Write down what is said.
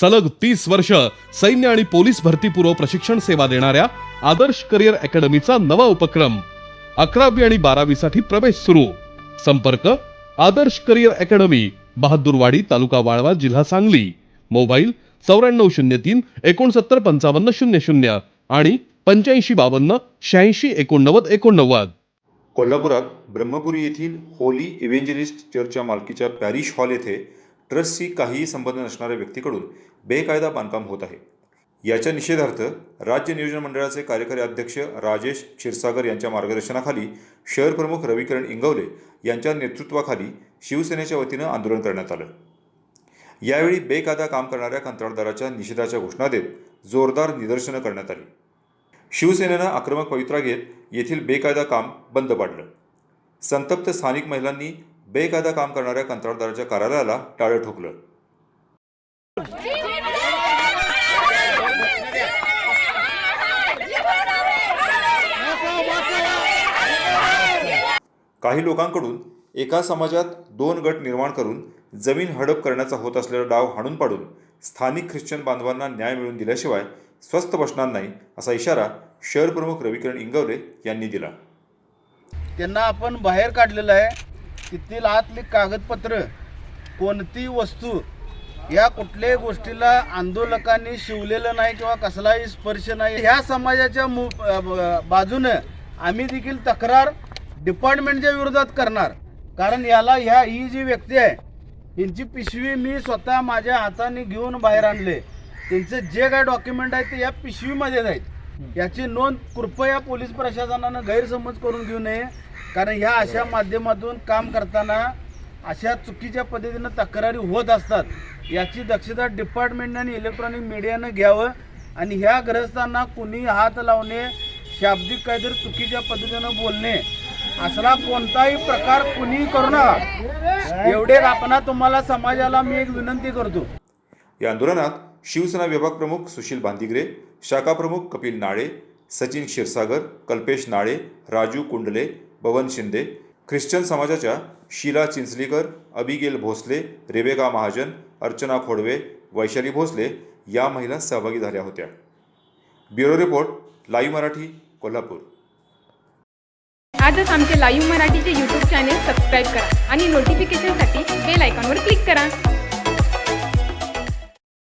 सलग तीस वर्ष सैन्य आणि पोलीस भरतीपूर्व प्रशिक्षण सेवा देणाऱ्या आदर्श करिअर अकॅडमीचा नवा उपक्रम अकरावी आणि बारावी साठी प्रवेश सुरू. संपर्क आदर्श करिअर अकॅडमी बहादूरवाडी तालुका वाळवा जिल्हा सांगली. मोबाईल चौऱ्याण्णव शून्य तीन एकोणसत्तर पंचावन्न शून्य शून्य आणि पंच्याऐंशी बावन्न शहाऐंशी एकोणनव्वद एकोणनव्वद. कोल्हापुरात ब्रह्मपुरी येथील होली इव्हेंजलिस्ट चर्चच्या मालकीच्या पॅरिश हॉल येथे ट्रस्टशी काहीही संबंध नसणाऱ्या व्यक्तीकडून बेकायदा बांधकाम होत आहे. याच्या निषेधार्थ राज्य नियोजन मंडळाचे कार्यकारी अध्यक्ष राजेश क्षीरसागर यांच्या मार्गदर्शनाखाली शहर प्रमुख रविकिरण इंगवले यांच्या नेतृत्वाखाली शिवसेनेच्या वतीनं आंदोलन करण्यात आलं. यावेळी बेकायदा काम करणाऱ्या कंत्राटदाराच्या निषेधाच्या घोषणा देत जोरदार निदर्शनं करण्यात आली. शिवसेनेनं आक्रमक पवित्रा घेत येथील बेकायदा काम बंद पाडलं. संतप्त स्थानिक महिलांनी बेकायदा काम करणाऱ्या कंत्राटदाराच्या कार्यालयाला टाळं ठोकलं. काही लोकांकडून एका समाजात दोन गट निर्माण करून जमीन हडप करण्याचा होत असलेला डाव हाणून पाडून स्थानिक ख्रिश्चन बांधवांना न्याय मिळवून दिल्याशिवाय स्वस्त बसणार नाही असा इशारा शहर प्रमुख रविकिरण इंगवले यांनी दिला. त्यांना आपण बाहेर काढलेलं आहे तिथील आतली कागदपत्र कोणती वस्तू या कुठल्याही गोष्टीला आंदोलकांनी शिवलेलं नाही किंवा कसलाही स्पर्श नाही. ह्या समाजाच्या मु ब- बाजूनं आम्ही देखील तक्रार डिपार्टमेंटच्या विरोधात करणार. कारण याला ह्या ही जी व्यक्ती आहे यांची पिशवी मी स्वतः माझ्या हाताने घेऊन बाहेर आणले. त्यांचे जे काय डॉक्युमेंट आहेत ते या पिशवीमध्येच आहेत याची नोंद कृपया पोलीस प्रशासनानं गैरसमज करून घेऊ नये. कारण ह्या अशा माध्यमातून काम करताना अशा चुकीच्या पद्धतीनं तक्रारी होत असतात याची दक्षता डिपार्टमेंटने आणि इलेक्ट्रॉनिक मीडियानं घ्यावं आणि ह्या ग्रस्तांना कुणी हात लावणे शाब्दिक काहीतरी चुकीच्या पद्धतीनं बोलणे असला कोणताही प्रकार कुणी करू नका. एवढे आपण तुम्हाला समाजाला मी एक विनंती करतो. या आंदोलनात शिवसेना विभाग प्रमुख सुशील बांदिगरे शाखा प्रमुख कपिल नाळे सचिन क्षीरसागर कल्पेश नाळे राजू कुंडले भवन शिंदे ख्रिश्चन समाजाच्या शीला चिंचलीकर अबिगेल भोसले रेबेका महाजन अर्चना खोडवे वैशाली भोसले या महिला सहभागी झाल्या होत्या. Bureau report live Marathi Kolhapur. आजच आमचे लाईव्ह मराठीचे यूट्यूब चॅनेल सबस्क्राईब करा आणि नोटिफिकेशनसाठी बेल आयकॉनवर क्लिक करा.